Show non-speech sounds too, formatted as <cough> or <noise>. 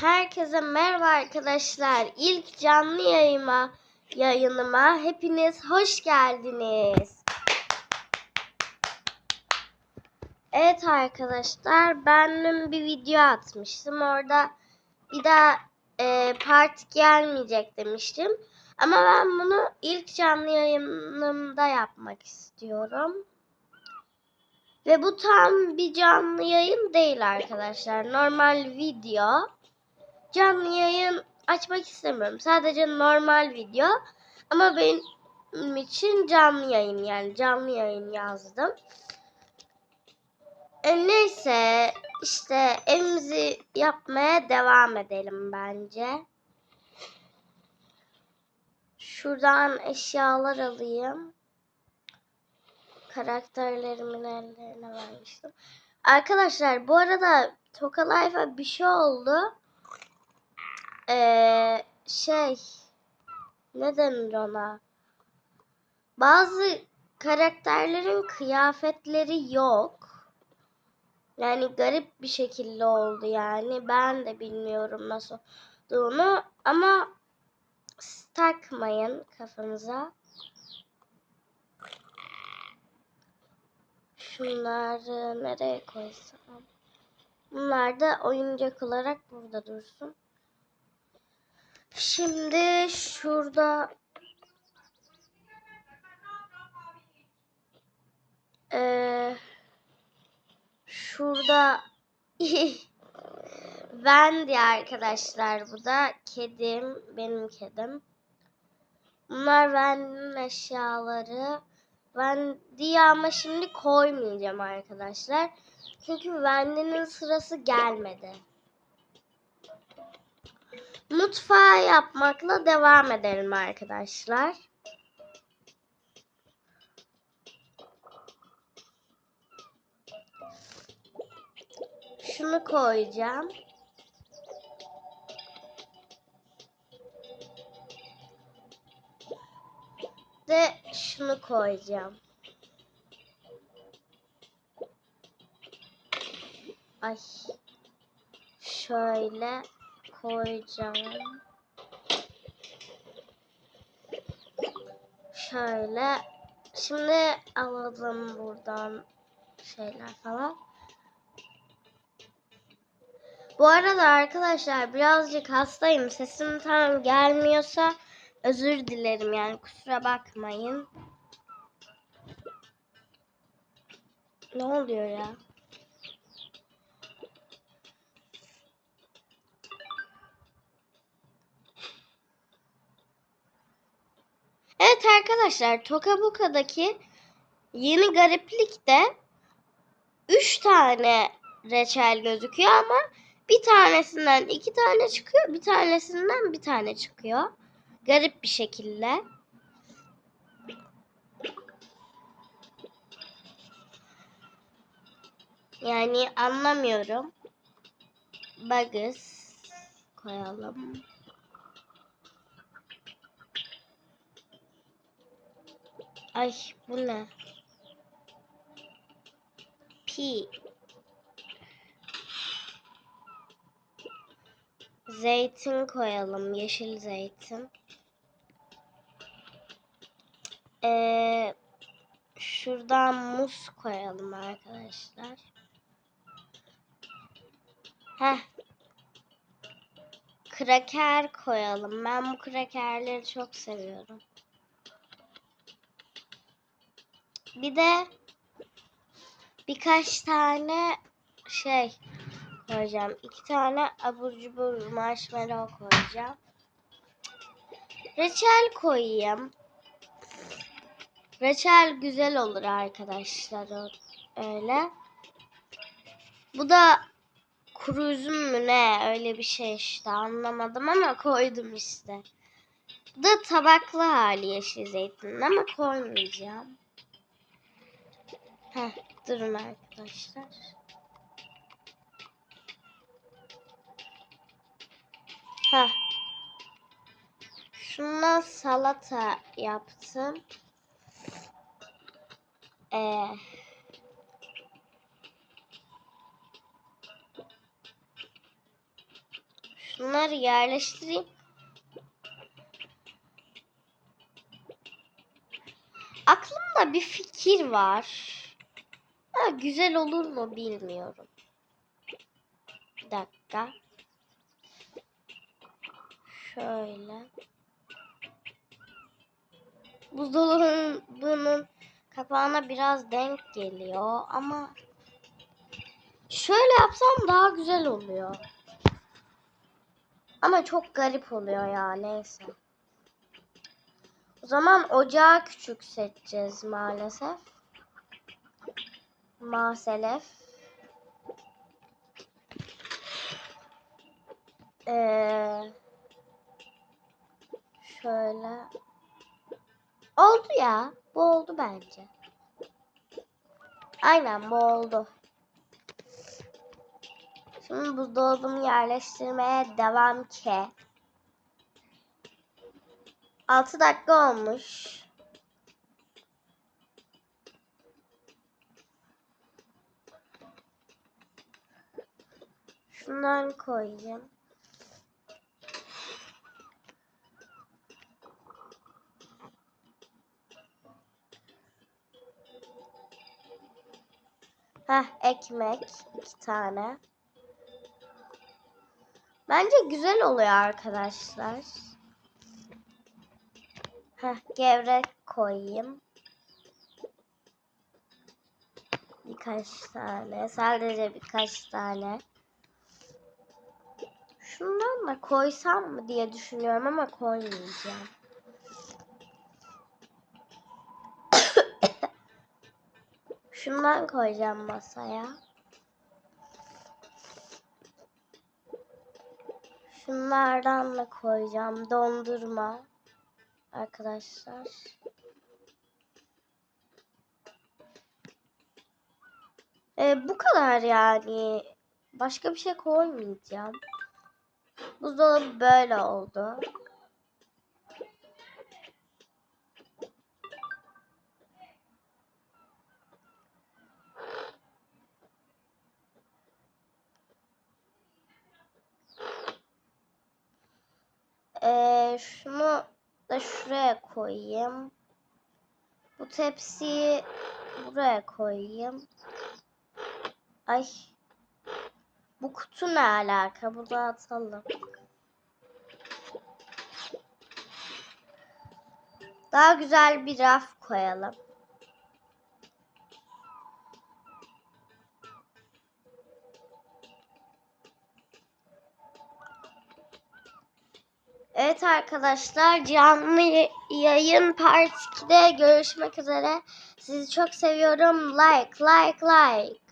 Herkese merhaba arkadaşlar. İlk canlı yayıma, yayınıma hepiniz hoş geldiniz. Evet arkadaşlar ben dün bir video atmıştım. Orada bir daha e, part gelmeyecek demiştim. Ama ben bunu ilk canlı yayınımda yapmak istiyorum. Ve bu tam bir canlı yayın değil arkadaşlar. Normal video. Canlı yayın açmak istemiyorum. Sadece normal video. Ama benim için canlı yayın yani canlı yayın yazdım. E, neyse işte evimizi yapmaya devam edelim bence. Şuradan eşyalar alayım karakterlerimin ellerine vermiştim. Arkadaşlar bu arada Toka Life'a bir şey oldu. Ee, şey ne denir ona? Bazı karakterlerin kıyafetleri yok. Yani garip bir şekilde oldu yani. Ben de bilmiyorum nasıl olduğunu ama takmayın kafanıza. Şunları nereye koysam? Bunlar da oyuncak olarak burada dursun. Şimdi şurada ee, şurada <laughs> Wendy arkadaşlar bu da kedim benim kedim. Bunlar Wendy'nin eşyaları. Wendy'yi ama şimdi koymayacağım arkadaşlar. Çünkü Wendy'nin sırası gelmedi. Mutfağı yapmakla devam edelim arkadaşlar. Şunu koyacağım. Ve şunu koyacağım. Ay. Şöyle koyacağım. Şöyle. Şimdi alalım buradan şeyler falan. Bu arada arkadaşlar birazcık hastayım. Sesim tam gelmiyorsa özür dilerim yani kusura bakmayın. Ne oluyor ya? Evet arkadaşlar Tokabuka'daki yeni gariplikte 3 tane reçel gözüküyor ama bir tanesinden iki tane çıkıyor, bir tanesinden bir tane çıkıyor. Garip bir şekilde. Yani anlamıyorum. Bugs koyalım. Ay bu ne? P. Zeytin koyalım. Yeşil zeytin. Ee, şuradan muz koyalım arkadaşlar. Heh. Kraker koyalım. Ben bu krakerleri çok seviyorum. Bir de birkaç tane şey koyacağım. İki tane abur cubur marshmallow koyacağım. Reçel koyayım. Reçel güzel olur arkadaşlar öyle. Bu da kuru üzüm mü ne öyle bir şey işte anlamadım ama koydum işte. Bu da tabaklı hali yeşil zeytin ama koymayacağım. Heh, durun arkadaşlar. Heh. Şundan salata yaptım. Ee, Şunları yerleştireyim. Aklımda bir fikir var. Ha, güzel olur mu bilmiyorum. Bir dakika. Şöyle. Buzdolabının kapağına biraz denk geliyor ama şöyle yapsam daha güzel oluyor. Ama çok garip oluyor ya neyse. O zaman ocağı küçük seçeceğiz maalesef. Maalesef. Ee, şöyle. Oldu ya. Bu oldu bence. Aynen bu oldu. Şimdi buzdolabımı yerleştirmeye devam ki. 6 dakika olmuş. Şundan koyayım. Heh, ekmek iki tane. Bence güzel oluyor arkadaşlar. Heh, gevrek koyayım. Birkaç tane. Sadece birkaç tane. Şundan da koysam mı diye düşünüyorum ama koymayacağım. <coughs> Şundan koyacağım masaya. Şunlardan da koyacağım. Dondurma. Arkadaşlar. Ee, bu kadar yani. Başka bir şey koymayacağım. Buzdolabı böyle oldu. Ee, şunu da şuraya koyayım. Bu tepsiyi buraya koyayım. Ay. Bu kutu ne alaka? Burada atalım. Daha güzel bir raf koyalım. Evet arkadaşlar canlı yayın part 2'de görüşmek üzere. Sizi çok seviyorum. Like like like.